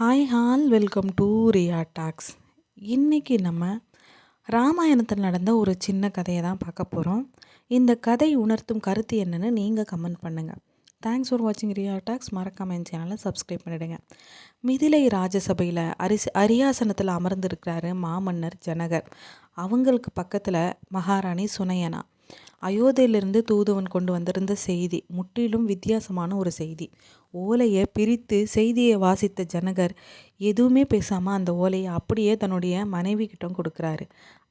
Hi all welcome to Riya talks இன்றைக்கி நம்ம ராமாயணத்தில் நடந்த ஒரு சின்ன கதையை தான் பார்க்க போகிறோம் இந்த கதை உணர்த்தும் கருத்து என்னென்னு நீங்கள் கமெண்ட் பண்ணுங்கள் தேங்க்ஸ் ஃபார் வாட்சிங் ரியா டாக்ஸ் மறக்காம என் சேனலை சப்ஸ்கிரைப் பண்ணிடுங்க. மிதிலை ராஜசபையில் அரிசி அரியாசனத்தில் அமர்ந்திருக்கிறாரு மாமன்னர் ஜனகர். அவங்களுக்கு பக்கத்தில் மகாராணி சுனையனா. அயோத்தியிலிருந்து தூதுவன் கொண்டு வந்திருந்த செய்தி முற்றிலும் வித்தியாசமான ஒரு செய்தி. ஓலையை பிரித்து செய்தியை வாசித்த ஜனகர் எதுவுமே பேசாமல் அந்த ஓலையை அப்படியே தன்னுடைய மனைவி கிட்ட கொடுக்குறாரு.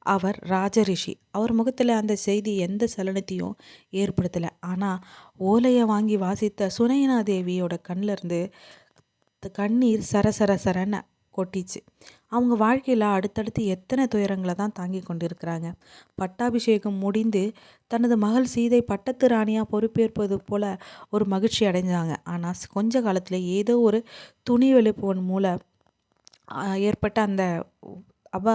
அவர் ராஜரிஷி. அவர் முகத்தில் அந்த செய்தி எந்த சலனத்தையும் ஏற்படுத்தலை. ஆனால் ஓலையை வாங்கி வாசித்த சுனையனா தேவியோட கண்ணிலிருந்து கண்ணீர் சரசர சரன கொட்டிச்சு. அவங்க வாழ்க்கையில் அடுத்தடுத்து எத்தனை துயரங்களை தான் தாங்கி கொண்டு இருக்கிறாங்க பட்டாபிஷேகம் முடிந்து தனது மகள் சீதை பட்டத்து ராணியாக பொறுப்பேற்பது போல ஒரு மகிழ்ச்சி அடைஞ்சாங்க. ஆனால் கொஞ்ச காலத்தில் ஏதோ ஒரு துணி வெளுப்புவன் மூலம் ஏற்பட்ட அந்த அவ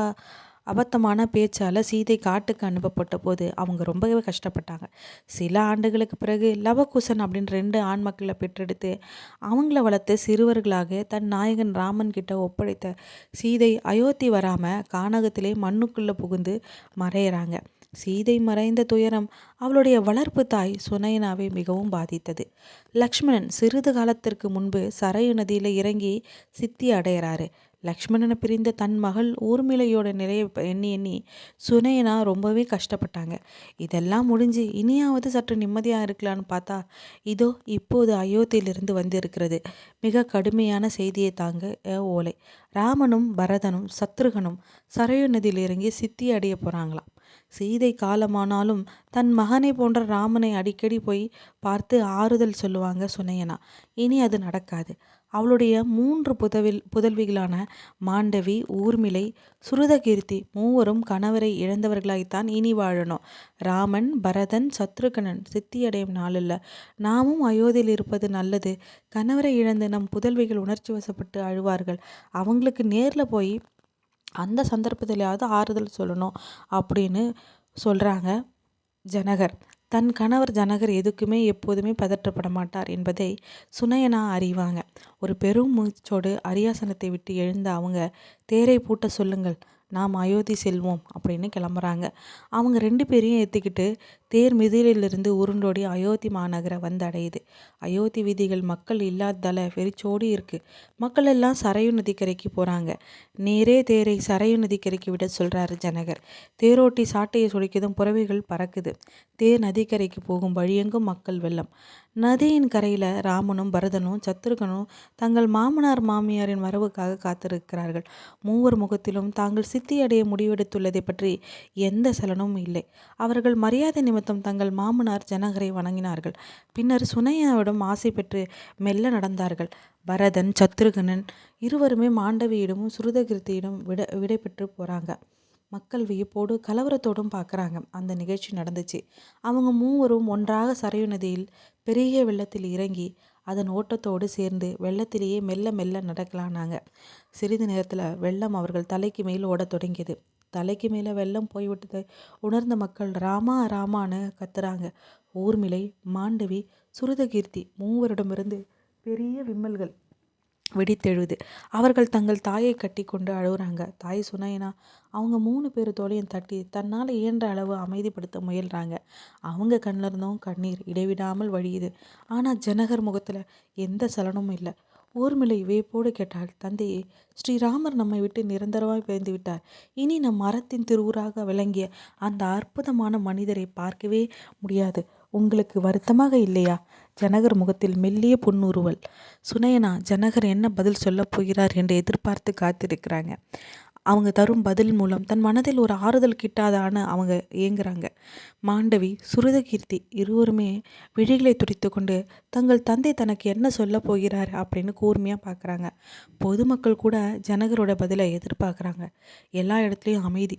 அபத்தமான பேச்சால் சீதை காட்டுக்கு அனுப்பப்பட்ட போது அவங்க ரொம்பவே கஷ்டப்பட்டாங்க. சில ஆண்டுகளுக்கு பிறகு லவகுசன் அப்படின்னு ரெண்டு ஆண் மக்களை பெற்றெடுத்து அவங்கள வளர்த்து சிறுவர்களாக தன் நாயகன் ராமன் கிட்ட ஒப்படைத்த சீதை அயோத்தி வராமல் கானகத்திலே மண்ணுக்குள்ளே புகுந்து மறையிறாங்க. சீதை மறைந்த துயரம் அவளுடைய வளர்ப்பு தாய் சுனையனாவை மிகவும் பாதித்தது. லக்ஷ்மணன் சிறிது காலத்திற்கு முன்பு சரையு நதியில் இறங்கி சித்தி அடைகிறாரு லக்ஷ்மணனை பிரிந்த தன் மகள் ஊர்மிளையோட நிலையை எண்ணி எண்ணி சுனையனா ரொம்பவே கஷ்டப்பட்டாங்க. இதெல்லாம் முடிஞ்சு இனியாவது சற்று நிம்மதியாக இருக்கலான்னு பார்த்தா இதோ இப்போது அயோத்தியிலிருந்து வந்திருக்கிறது. மிக கடுமையான செய்தியை தாங்க ஓலை. ராமனும் பரதனும் சத்ருகனும் சரையு நதியில் இறங்கி சித்தி அடைய போகிறாங்களாம் சீதை காலமானாலும் தன் மகனை போன்ற ராமனை அடிக்கடி போய் பார்த்து ஆறுதல் சொல்லுவாங்க சுனையனா. இனி அது நடக்காது. அவளுடைய மூன்று புதவில் புதல்விகளான மாண்டவி ஊர்மிளை சுருதகீர்த்தி மூவரும் கணவரை இழந்தவர்களாய்த்தான் இனி வாழணும். ராமன் பரதன் சத்ருகனன் சித்தியடையும் நாளில் நாமும் அயோத்தியில் இருப்பது நல்லது. கணவரை இழந்து நம் புதல்விகள் உணர்ச்சி வசப்பட்டு அழுவார்கள். அவங்களுக்கு நேரில் போய் அந்த சந்தர்ப்பத்திலையாவது ஆறுதல் சொல்லணும் அப்படின்னு சொல்கிறாங்க ஜனகர். தன் கணவர் ஜனகர் எதுக்குமே எப்போதுமே பதற்றப்பட மாட்டார் என்பதை சுனையனா அறிவாங்க. ஒரு பெரும் மூச்சோடு அரியாசனத்தை விட்டு எழுந்த அவங்க தேரை பூட்ட சொல்லுங்கள். நாம் அயோத்தி செல்வோம் அப்படின்னு கிளம்புறாங்க. அவங்க ரெண்டு பேரையும் ஏற்றிக்கிட்டு தேர் மிதிலிலிருந்து உருண்டோடி அயோத்தி மாநகரை வந்து அடையுது அயோத்தி வீதிகள் மக்கள் இல்லாததால் வெறிச்சோடி இருக்குது மக்கள் எல்லாம் சரையு நதிக்கரைக்கு போகிறாங்க நேரே தேரை சரையு நதிக்கரைக்கு விட சொல்கிறாரு ஜனகர். தேரோட்டி சாட்டையை சுடிக்கதும் புறவைகள் பறக்குது. தேர் நதிக்கரைக்கு போகும் வழியெங்கும் மக்கள் வெள்ளம். நதியின் கரையில் ராமனும் பரதனும் சத்ருகனும் தங்கள் மாமனார் மாமியாரின் வரவுக்காக காத்திருக்கிறார்கள். மூவர் முகத்திலும் தாங்கள் சித்தியடைய முடிவெடுத்துள்ளதை பற்றி எந்த சலனமும் இல்லை. அவர்கள் மரியாதை நிமித்தம் தங்கள் மாமனார் ஜனகரை வணங்கினார்கள். பின்னர் சுனையாவிடம் ஆசை பெற்று மெல்ல நடந்தார்கள். பரதன் சத்ருகனன் இருவருமே மாண்டவியிடமும் சுருதகிருத்தியிடம் விட விடை பெற்று போகிறாங்க மக்கள் வியப்போடு கலவரத்தோடும் பார்க்குறாங்க. அந்த நிகழ்ச்சி நடந்துச்சு. அவங்க மூவரும் ஒன்றாக சரையு நதியில் பெரிய வெள்ளத்தில் இறங்கி அதன் ஓட்டத்தோடு சேர்ந்து வெள்ளத்திலேயே மெல்ல மெல்ல நடக்கலானாங்க. சிறிது நேரத்தில் வெள்ளம் அவர்கள் தலைக்கு மேல் ஓடத் தொடங்கியது. தலைக்கு மேலே வெள்ளம் போய்விட்டதை உணர்ந்த மக்கள் ராமா ராமான்னு கத்துறாங்க. ஊர்மிளை மாண்டவி சுருதகீர்த்தி மூவரிடமிருந்து பெரிய விம்மல்கள் வெடித்தெழுது. அவர்கள் தங்கள் தாயை கட்டி கொண்டு அழுகுறாங்க. தாய் சுனைனா அவங்க மூணு பேர் தோலையும் தட்டி தன்னால் இயன்ற அளவு அமைதிப்படுத்த முயல்கிறாங்க அவங்க கண்ணில் இருந்தும் கண்ணீர் இடைவிடாமல் வழியுது. ஆனால் ஜனகர் முகத்தில் எந்த சலனமும் இல்லை. ஊர்மிளை வேப்போடு கேட்டாள் தந்தையே ஸ்ரீராமர் நம்மை விட்டு நிரந்தரமாய் பிறந்து விட்டார். இனி நம் மரத்தின் திருவுராக விளங்கிய அந்த அற்புதமான மனிதரை பார்க்கவே முடியாது. உங்களுக்கு வருத்தமாக இல்லையா? ஜனகர் முகத்தில் மெல்லிய புன்னுருவல் சுனையனா ஜனகர் என்ன பதில் சொல்லப் போகிறார் என்று எதிர்பார்த்து காத்திருக்கிறாங்க. அவங்க தரும் பதில் மூலம் தன் மனதில் ஒரு ஆறுதல் கிட்டாதான அவங்க ஏங்குறாங்க. மாண்டவி சுருதகீர்த்தி இருவருமே விழிகளை துடித்து கொண்டு தங்கள் தந்தை தனக்கு என்ன சொல்ல போகிறார்? அப்படின்னு கூர்மையாக பார்க்குறாங்க பொதுமக்கள் கூட ஜனகரோட பதிலை எதிர்பார்க்குறாங்க எல்லா இடத்துலையும் அமைதி.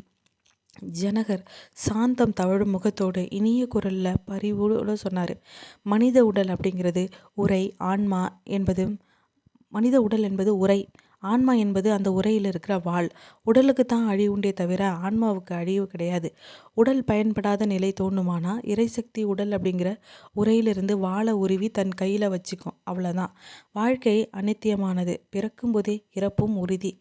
ஜனகர் சாந்தம் தவழும் முகத்தோடு இனிய குரலில் பரிவோடு சொன்னார். மனித உடல் அப்படிங்கிறது உரை ஆன்மா என்பது மனித உடல் என்பது உரை. ஆன்மா என்பது அந்த உரையில் இருக்கிற வாள். உடலுக்கு தான் அழிவு உண்டே தவிர ஆன்மாவுக்கு அழிவு கிடையாது. உடல் பயன்படாத நிலை தோணுமானா இறைசக்தி உடல் அப்படிங்கிற உரையிலிருந்து வாழை உருவி தன் கையில் வச்சுக்கும். அவ்வளோதான் வாழ்க்கை அனித்தியமானது. பிறக்கும்போதே இறப்பும் உறுதி.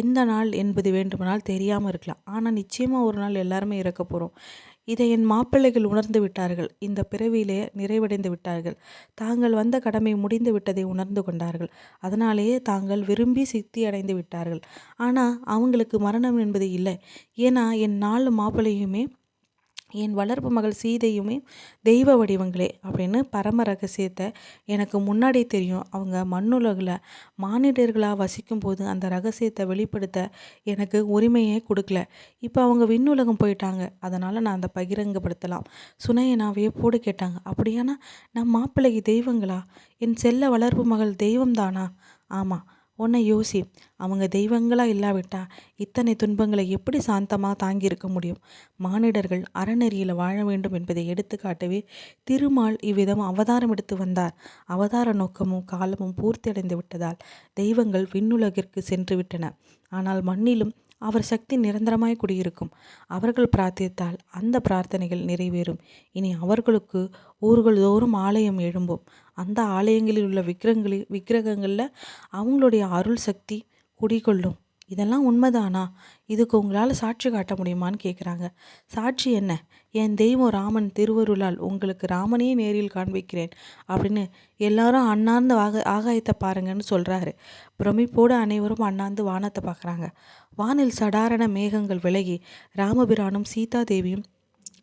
எந்த நாள் என்பது வேண்டுமானால் தெரியாமல் இருக்கலாம். ஆனால் நிச்சயமாக ஒரு நாள் எல்லாருமே இறக்க போகிறோம் இதை என் மாப்பிள்ளைகள் உணர்ந்து விட்டார்கள். இந்த பிறவியிலே நிறைவடைந்து விட்டார்கள். தாங்கள் வந்த கடமை முடிந்து விட்டதை உணர்ந்து கொண்டார்கள். அதனாலேயே தாங்கள் விரும்பி சித்தி அடைந்து விட்டார்கள். ஆனால் அவங்களுக்கு மரணம் என்பது இல்லை. ஏன்னா என் நாலு மாப்பிள்ளையுமே என் வளர்ப்பு மகள் சீதையுமே தெய்வ வடிவங்களே அப்படின்னு பரம ரகசியத்தை எனக்கு முன்னாடி தெரியும். அவங்க மண்ணுலகில் மானிடர்களாக வசிக்கும் போது அந்த ரகசியத்தை வெளிப்படுத்த எனக்கு உரிமையே கொடுக்கல. இப்போ அவங்க விண்ணுலகம் போயிட்டாங்க. அதனால் நான் அந்த பகிரங்கப்படுத்தலாம். சுனையனா வியப்போடு கேட்டாங்க. அப்படியானா நான் மாப்பிள்ளைக்கு தெய்வங்களா? என் செல்ல வளர்ப்பு மகள் தெய்வம் தானா ஆமாம் உன்னை யோசி. அவங்க தெய்வங்களாக இல்லாவிட்டால் இத்தனை துன்பங்களை எப்படி சாந்தமாக தாங்கியிருக்க முடியும்? மானிடர்கள் அறநெறியில் வாழ வேண்டும் என்பதை எடுத்துக்காட்டவே திருமால் இவ்விதம் அவதாரம் எடுத்து வந்தார். அவதார நோக்கமும் காலமும் பூர்த்தியடைந்து விட்டதால் தெய்வங்கள் விண்ணுலகிற்கு சென்று விட்டன. ஆனால் மண்ணிலும் அவர் சக்தி நிரந்தரமாய் குடியிருக்கும். அவர்கள் பிரார்த்தித்தால் அந்த பிரார்த்தனைகள் நிறைவேறும். இனி அவர்களுக்கு ஊர்கள் தோறும் ஆலயம் எழும்பும். அந்த ஆலயங்களில் உள்ள விக்கிரங்களில் விக்கிரகங்களில் அவங்களுடைய அருள் சக்தி குடிகொள்ளும். இதெல்லாம் உண்மைதானா? இதுக்கு உங்களால் சாட்சி காட்ட முடியுமான்னு கேட்குறாங்க சாட்சி என்ன? என் தெய்வம் ராமன் திருவருளால் உங்களுக்கு ராமனையே நேரில் காண்பிக்கிறேன் அப்படின்னு எல்லாரும் அண்ணாந்து ஆக ஆகாயத்தை பாருங்கன்னு சொல்கிறாரு பிரமிப்போடு அனைவரும் அண்ணாந்து வானத்தை பார்க்குறாங்க வானில் சடாரண மேகங்கள் விலகி ராமபிரானும் சீதா தேவியும்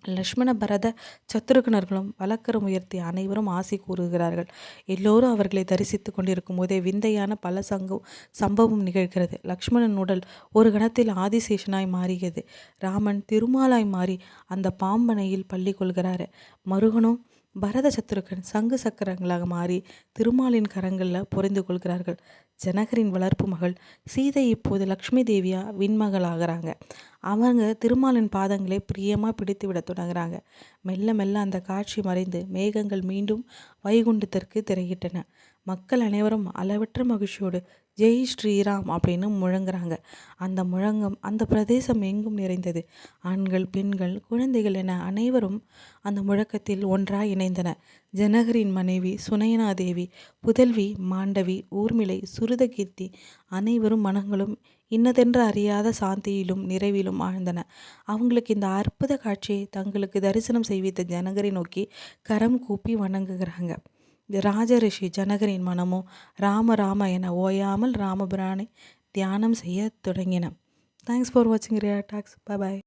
லக்ஷ்மண பரத சத்துருக்கணர்களும் வழக்கரம் உயர்த்தி அனைவரும் ஆசி கூறுகிறார்கள். எல்லோரும் அவர்களை தரிசித்து கொண்டிருக்கும் போதே விந்தையான பல சங்கம் சம்பவம் நிகழ்கிறது. லக்ஷ்மணன் உடல் ஒரு கணத்தில் ஆதிசேஷனாய் மாறியது. ராமன் திருமாலாய் மாறி அந்த பாம்பனையில் பள்ளி கொள்கிறாரு. மருகனும் பரத சத்துருக்கன் சங்கு சக்கரங்களாக மாறி திருமாலின் கரங்களில் புரிந்து கொள்கிறார்கள். ஜனகரின் வளர்ப்பு மகள் சீதை இப்போது லக்ஷ்மி தேவியா விண்மகளாகிறாங்க. அவங்க திருமாலின் பாதங்களை பிரியமாக பிடித்து விட தொடங்குறாங்க. மெல்ல மெல்ல அந்த காட்சி மறைந்து மேகங்கள் மீண்டும் வைகுண்டத்திற்கு திரையிட்டன. மக்கள் அனைவரும் அளவற்ற மகிழ்ச்சியோடு ஜெய் ஸ்ரீராம் அப்படின்னு முழங்குறாங்க. அந்த முழங்கம் அந்த பிரதேசம் எங்கும் நிறைந்தது. ஆண்கள் பெண்கள் குழந்தைகள் என அனைவரும் அந்த முழக்கத்தில் ஒன்றாய் இணைந்தன. ஜனகரின் மனைவி சுனையனா தேவி புதல்வி மாண்டவி ஊர்மிளை சுருதகீர்த்தி அனைவரும் மனங்களும் இன்னதென்று அறியாத சாந்தியிலும் நிறைவிலும் ஆழ்ந்தன. அவங்களுக்கு இந்த அற்புத காட்சியை தங்களுக்கு தரிசனம் செய்வித்த ஜனகரை நோக்கி கரம் கூப்பி வணங்குகிறாங்க. ராஜ ரிஷி ஜனகரின் மனமோ ராம ராம என ஓயாமல் ராமபிரானை தியானம் செய்ய தொடங்கின. தேங்க்ஸ் ஃபார் வாட்சிங் ரியா டாக்ஸ் பாய்